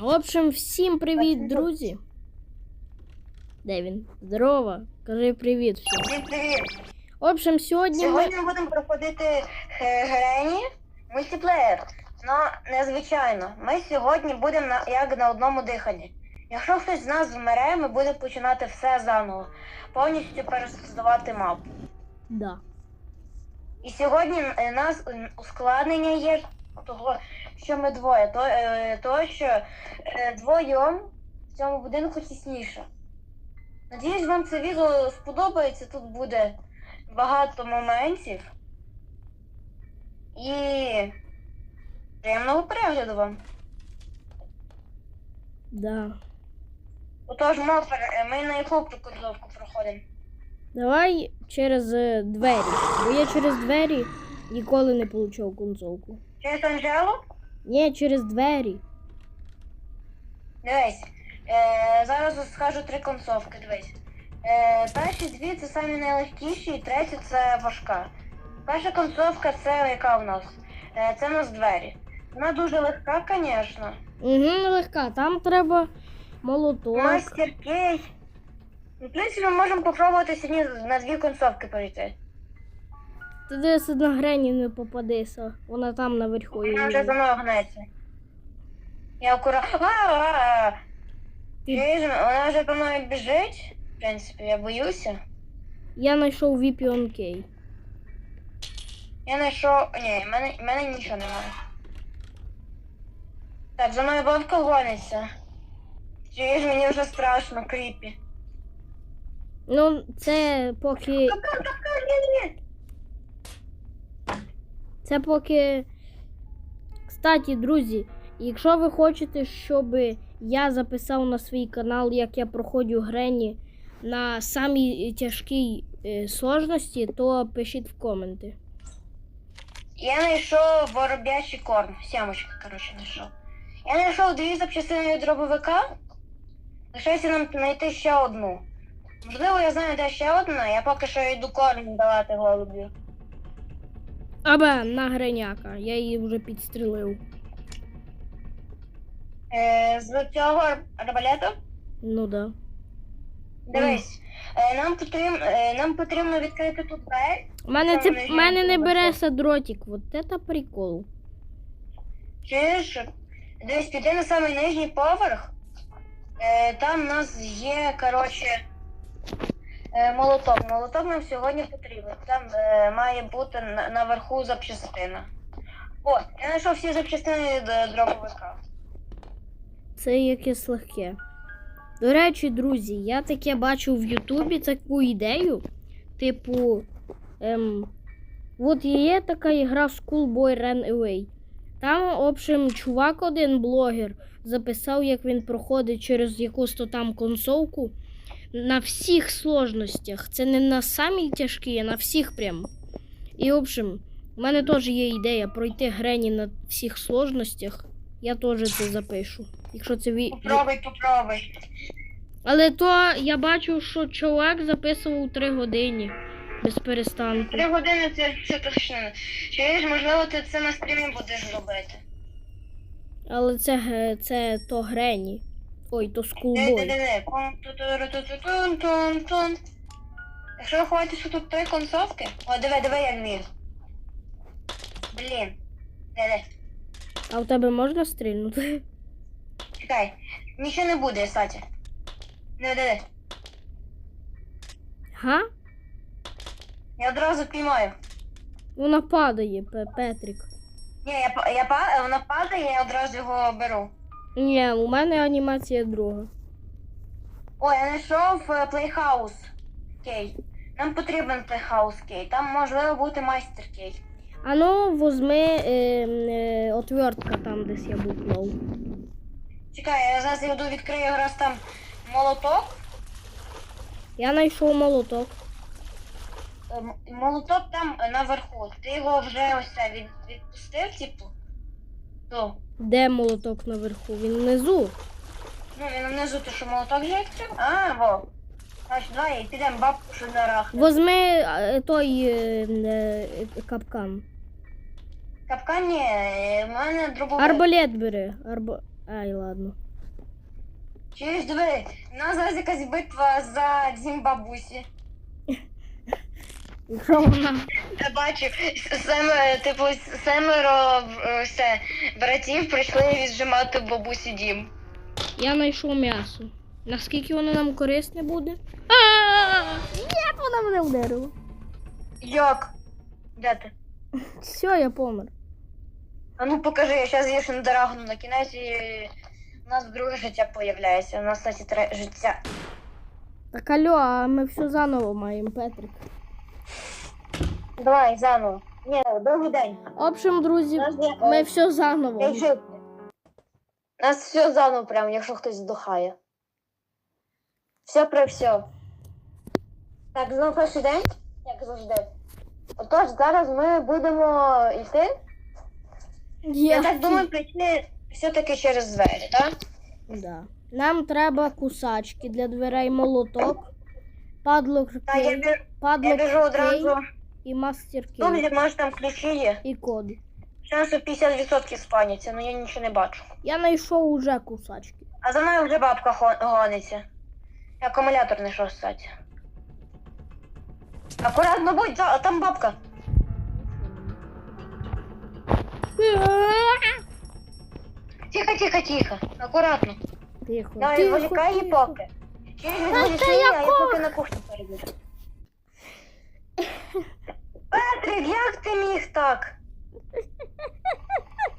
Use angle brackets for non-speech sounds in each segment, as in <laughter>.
В общем, всім привіт, друзі. Де він? Здорово. Кажи привіт всім. Привіт! В общем, сьогодні ми. Сьогодні ми будемо проходити е, Грені мультиплеєр. Ну, незвичайно. Ми сьогодні будемо на, як на одному диханні. Якщо хтось з нас вмре, ми будемо починати все заново, повністю пересоздавати мапу. Да. І сьогодні е, нас ускладнення є того, що ми двоє, то, е, то що е, двоєм в цьому будинку тісніше. Надіюсь, вам це відео сподобається. Тут буде багато моментів. І приємного перегляду вам. Да. Отож, Мопер, е, ми на яку прикордовку проходимо? Давай через е, двері. Бо я через двері ніколи не получав консолку. Через Анжелу? Ні, через двері. Дивись, е, зараз скажу три концовки, дивись. Е, перші дві це самі найлегкіші, і третя це важка. Перша концовка це яка в нас? Е, це в нас двері. Вона дуже легка, звісно. Угу, легка. Там треба молоток. Мастер кейс. Ну, В принципі, ми можемо попробувати сьогодні на дві концовки перейти. Ти десь на грені не попадися. Вона там наверху. Вона вже за мною гнеться. Я акуратно. Ти- вона вже по мною біжить. В принципі, я боюся. Я знайшов VPN Key. Я знайшов. Ні, в мене, в мене нічого немає. Так, за мною бабка гониться. Чуєш, мені вже страшно, кріпі. Ну, це поки. Капкан, ні, ні. Це поки. Кстати, друзі, якщо ви хочете, щоб я записав на свій канал, як я проходжу Грені на самій тяжкій е, сложності, то пишіть в коменти. Я знайшов вороб'ячий корм. Сямочка, коротше, знайшов. Я знайшов дві запчастини від дробовика. Лишається нам знайти ще одну. Можливо, я знаю, де ще одна, я поки що йду корм давати голубю. Абе, на греняка. Я її вже підстрілив. Е, з цього арбалету Ну да. Дивись, е, нам потрібно, е, нам потрібно відкрити тут двері. У мене, це, не в мене не береться дротик. Вот это прикол. Чуєш? Дивись, піти на самий нижній поверх. Е, там у нас є, коротше, молоток. Молоток нам сьогодні потрібен. Там е, має бути на, наверху запчастина. О, я знайшов всі запчастини до дробовика. Це якесь легке. До речі, друзі, я таке бачив в Ютубі таку ідею. Типу, ем, от є така ігра Schoolboy Run Away. Там, в общем, чувак один блогер записав, як він проходить через якусь то там консолку на всіх сложностях. Це не на самій тяжкій, а на всіх прям. І, в общем, у мене теж є ідея пройти Грені на всіх сложностях. Я теж це запишу. Якщо це ві... Попробуй, попробуй. Але то я бачу, що чоловік записував 3 години без перестанку. Три години це, це точно. Чуєш, можливо, ти це на стрімі будеш робити. Але це, це то Грені. Ой, то скулбой. Якщо ви хочете, що тут три концовки. О, диви, диви, як він. Блін. Диви. А в тебе можна стрільнути? Чекай. Нічого не буде, кстати. Диви, диви. Га? Я одразу піймаю. Вона падає, Петрик. Ні, я, я, вона падає, я одразу його беру. Ні, у мене анімація друга. О, я знайшов плейхаус кей. Нам потрібен плейхаус кей. Там можливо бути майстер кей. А ну, возьми е, е, отвертка там, десь я буклав. Чекай, я зараз йду відкрию якраз там молоток. Я знайшов молоток. Е, м- Молоток там наверху. Ти його вже ось це від, відпустив, типу. То. Де молоток наверху? Він внизу. Ну, він внизу, то що молоток вже відкрив? А, во. Значить, давай підемо бабку шударах. Возьми е, той е, е, капкан. Капкан ні, е, в мене дробовик. Арбалет бери. Арба... Ай, ладно. Чуєш, диви, у нас зараз якась битва за дім бабусі. Якщо вона. Я бачу, семеро, типу, семеро е, все, братів прийшли віджимати бабусі дім. Я знайшов м'ясо. Наскільки воно нам корисне буде? А, Ні, вона мене вдарила. Як? Де ти? Все, я помер. А ну покажи, я зараз її ще не дорагну на кінець і у нас друге життя появляється. У нас, кстати, тре життя. Так алло, а ми все заново маємо, Петрик. Давай, заново. Ні, добрий день. В общем, друзі, нас є, ми е, все заново. Як жити? У нас все заново прям, якщо хтось здохає. Все про все. Так, знову перший день, як завжди. Отож, зараз ми будемо йти. Я, так думаю, прийти все-таки через двері, так? Да. Нам треба кусачки для дверей молоток, падлок Так, я, біж, я біжу одразу. І мастер Ну, кей. може там ключі є. І код. Шансу 50% спаняться, але я нічого не бачу. Я знайшов уже кусачки. А за мною вже бабка хо- гониться. Я акумулятор знайшов, кстати. Акуратно будь, за- там бабка. <laughs> Тихо, тихо, тихо. Акуратно. Тихо. Тихо, вилікай її поки. Це я а я поки на кухню перейду. Петрик, як ти міг так?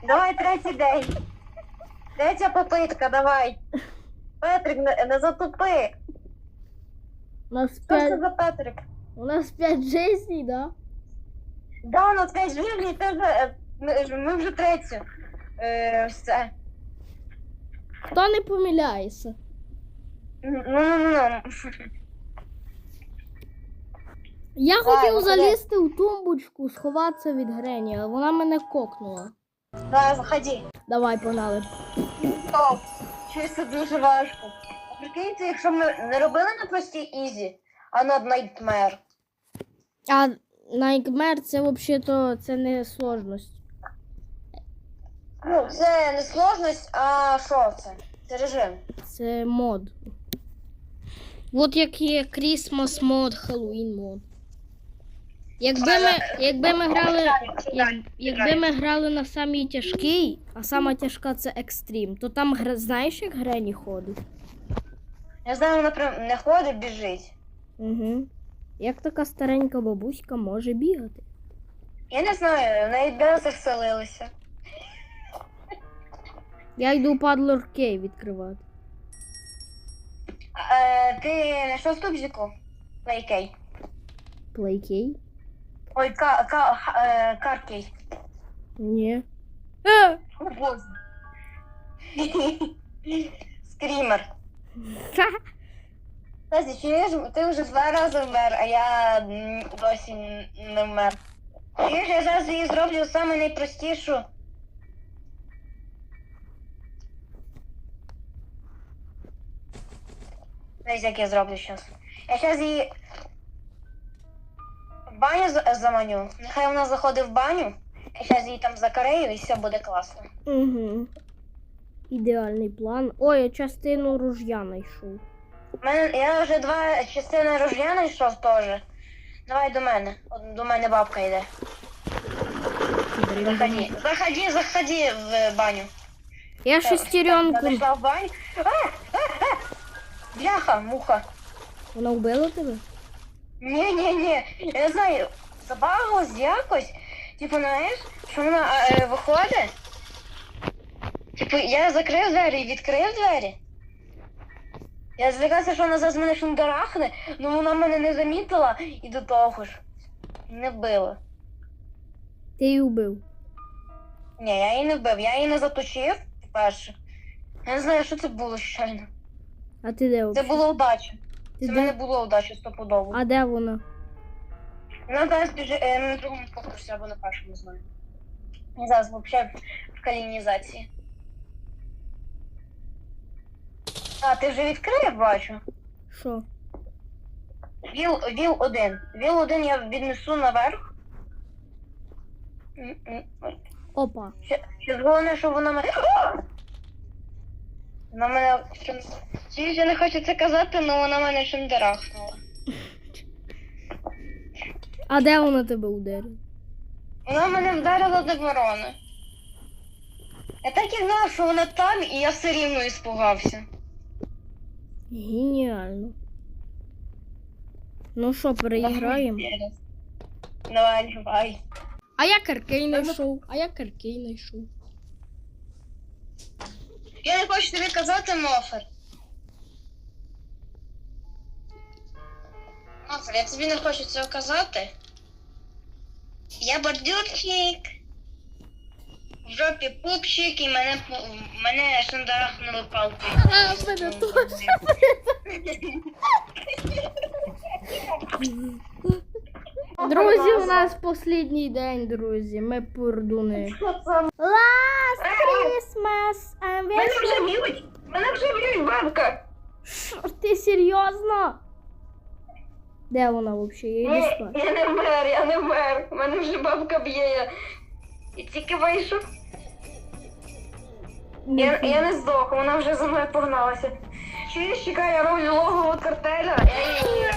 Давай третій день. Третя попитка, давай. Петрик, не, не затупи. У нас Що це п'ять, за Петрик? у нас п'ять жизней, да? Да, ну це ж вірні, це вже, е, ми, ми вже третю. Е, все. Хто не помиляється? Ну, ну, ну. Я Давай, хотів виходи. залізти в тумбочку, сховатися від Грені, але вона мене кокнула. Давай, заходи. Давай, погнали. Стоп. Щось це дуже важко. А Прикиньте, якщо ми не робили на простій ізі, а на Nightmare. А Nightmare це взагалі це не сложність. Ну, це не сложність, а що це? Це режим. Це мод. От як є Christmas мод, Halloween мод. Якби ми, якби ми грали. Як, якби ми грали на самій тяжкій, а сама тяжка це екстрім, то там знаєш, як Грені ходить? Я знаю, вона прям не ходить, біжить. Угу. Як така старенька бабуська може бігати? Я не знаю, в неї де заселилися. Я йду падлор Кей відкривати. Е, ти знайшов ступзику? Лейкей. Плейкей? Ой, ка, ка, е, каркей. Ні. Е! О, боже. Скрімер. Ха! Настя, чуєш, ти вже два рази вмер, а я м, досі не вмер. Чуєш, я зараз її зроблю саме найпростішу. Десь як я зроблю зараз. Я зараз її баню заманю. Нехай вона заходить в баню. Я зараз її там закарею і все буде класно. Угу. Ідеальний план. Ой, я частину ружя знайшов. Мене, я вже два частини ружя знайшов теж. Давай до мене. От до мене бабка йде. Заходи. Заходи, заходи в баню. Я шестеренку. Зайшла в баню. А, а, а! Бляха, муха. Вона вбила тебе? Ні, ні, ні. Я не знаю, забагалась якось. Типу, знаєш, що вона е, виходить. Типу, я закрив двері і відкрив двері. Я злякався, що вона зараз мене шундарахне, але вона мене не замітила і до того ж. Не вбила. Ти її вбив. Ні, я її не вбив, я її не заточив, по-перше. Я не знаю, що це було щойно. А ти де Це взагалі? було удача. Це в мене було удача стопудово. А де вона? Вона зараз біжи е, на другому поверсі або на першому, знаю. Я зараз взагалі в калінізації. А, ти вже відкрив, бачу. Що? Віл, віл один. Віл один я віднесу наверх. М-м. Опа. Ще, ще головне, що вона мене. <gasps> Вона мене ще... Я не хочу це казати, але вона мене шандарахнула. А де вона тебе ударила? Вона мене вдарила до ворони. Я так і знала, що вона там, і я все рівно іспугався. Геніально. Ну що, переіграємо? Давай, давай. А я каркей знайшов. А я каркей знайшов. Я не хочу тобі казати, Мофер. Мофер, я тобі не хочу цього казати. Я бордюрчик. В жопі пупчик і мене, мене шандарахнули палкою. А, мене теж. <laughs> Друзі, у нас останній день, друзі. Ми пурдуни. Last Christmas I'm Мене wishing... вже б'ють! Мене вже б'ють, бабка! Ти серйозно? Де вона взагалі? Я йду спати. я не вмер, я не вмер. Мене вже бабка б'є. Я... І тільки вийшов. Я, я не здох, вона вже за мною погналася. Чуєш, чекай, я роблю логово картеля. Я її...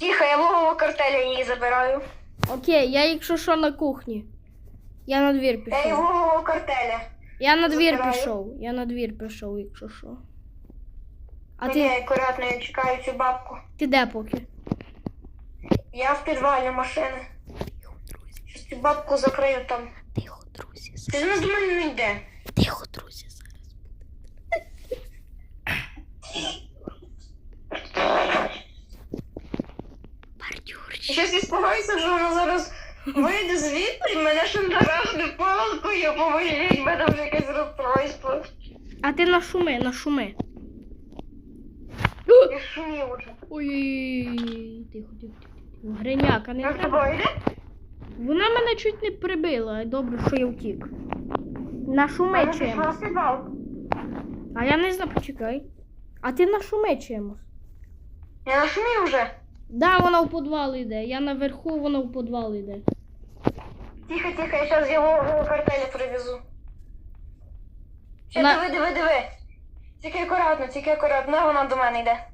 Тихо, я логово картеля її забираю. Окей, я якщо що на кухні. Я на двір Я її пішов. картеля. Я на двір забираю. пішов. Я на двір пішов, якщо що. А ти, я акуратно я чекаю цю бабку. ти де поки? Я в підвалі машини. Щось цю бабку закрию там. Тихо, друзі. Ти ж вона мене не йде. Тихо, друзі, зараз. Бордюрчик. Щось я спугаюся, що вона зараз вийде звідти і мене шандарахне палкою, поможіть, мене вже якесь розстройство. А ти нашуми, нашуми. Я шумів уже. Ой, тихо, тихо, тихо. Гриняка, не Як треба. тобою йде? Вона мене чуть не прибила. Добре, що я втік. Нашуми Мене пішла чимось. А я не знаю, почекай. А ти нашуми чимось. Я нашумів вже. Да, вона в підвал йде. Я наверху, вона в підвал йде. Тихо, тихо, я зараз його картеля привезу. Ще Вона- диви, диви, диви. Тільки акуратно, тільки акуратно, вона до мене йде.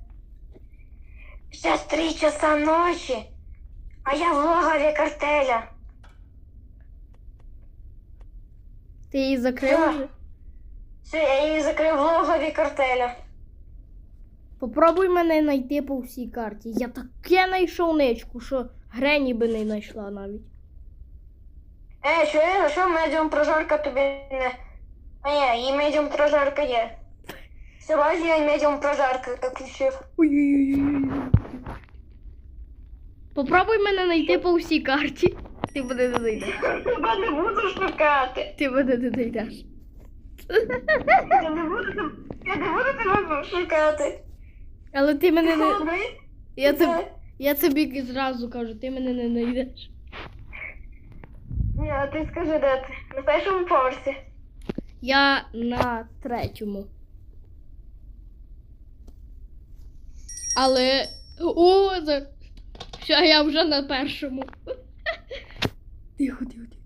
Зараз три часа ночі, а я в логові картеля. Ти її закрив? Все, я її закрив в логові картеля. Попробуй мене знайти по всій карті. Я таке знайшов ничку, що Грені би не знайшла навіть. Е, що я, що медіум прожарка тобі не. А ні, її медіум прожарка є. Сьогодні я медіум прожарка включив. Ой-ой-ой. Попробуй мене знайти по всій карті. Ти мене не знайдеш. Тебе не буду шукати. Ти мене не знайдеш. Я я не буду тебе шукати. Але ти мене не. Я тобі, я тобі зразу кажу, ти мене не знайдеш. Ні, а ти скажи, де ти? На першому поверсі. Я на третьому. Але. О, за... Все, я вже на першому. <laughs> Тихо, тихо, тихо.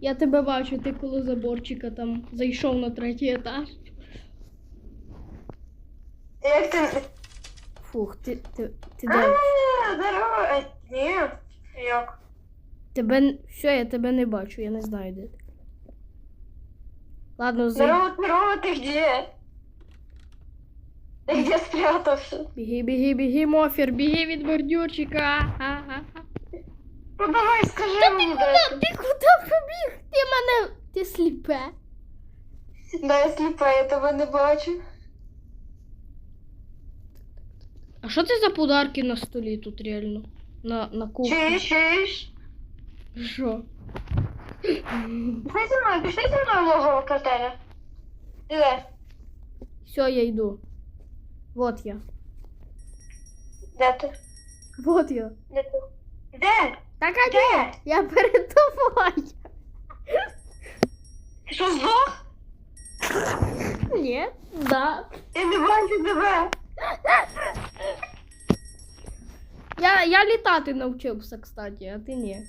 Я тебе бачу, ти коло заборчика там зайшов на третій етаж. Як ти. Фух, ти, ти, ти де? А, здорово. Е, Ні. Як? Тебе. Все, я тебе не бачу, я не знаю, де ти. Ладно, зай... Здорово, здорово, ти где? Ти где спрятався? біги, біги, біги, мофір, біги від бордюрчика. Ага. Ну давай, скажи мені, де ти. Ти куди побіг? Ти мене. Ти сліпе. Да, я сліпа, я тебе не бачу. А що це за подарки на столі тут реально? На, на кухні? Чуєш, чуєш? Що? Пішли зі мною, пішли зі мною в логово картеля. Ти? Все, я йду. Вот я. Де ти? Вот я. Де ти? Де? Так, а ні, я перед тобою. Ти що здох? Ні, да. Я не бачу тебе. Я, я літати навчився, кстати, а ти ні.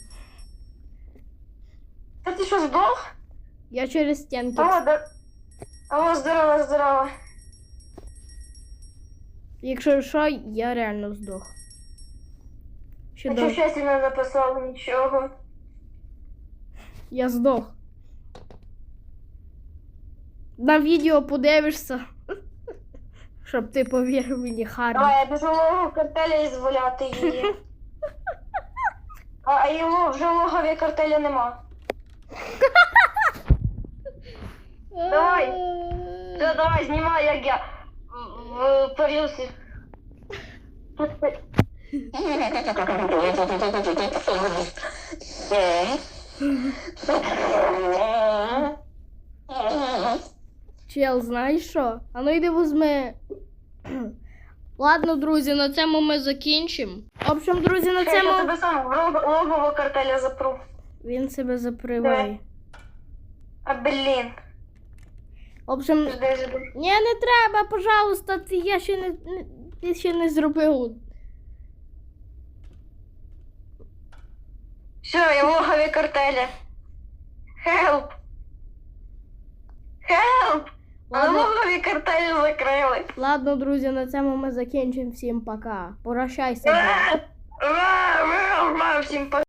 Та ти що здох? Я через стінки. А, да. Алло, здорово, здорово. Якщо що, я реально здох. Ще А до... чого щастя не написав нічого? Я здох. На відео подивишся. Щоб ти повірив мені Харі. Давай, я біжу логу картеля і зволяти її. <laughs> А, а його вже логові картеля нема. <laughs> давай. Все, давай, знімай, як я в, в Парюсі. <laughs> Чел, знаєш що? А ну йди возьми. <clears throat> Ладно, друзі, на цьому ми закінчимо. В общем, друзі, на цьому... Я тебе сам в лог- логово картеля запру. Він себе заприває. А блін. В общем, Жди, жди. ні, не треба, пожалуйста, ти я ще не, не ти ще не зробив. Все, я в логові картеля. Help! Help! А нові картелі закрили. ладно, друзі, на цьому ми закінчимо. Всім пока. Прощайся. <laughs> ра, Всім пока.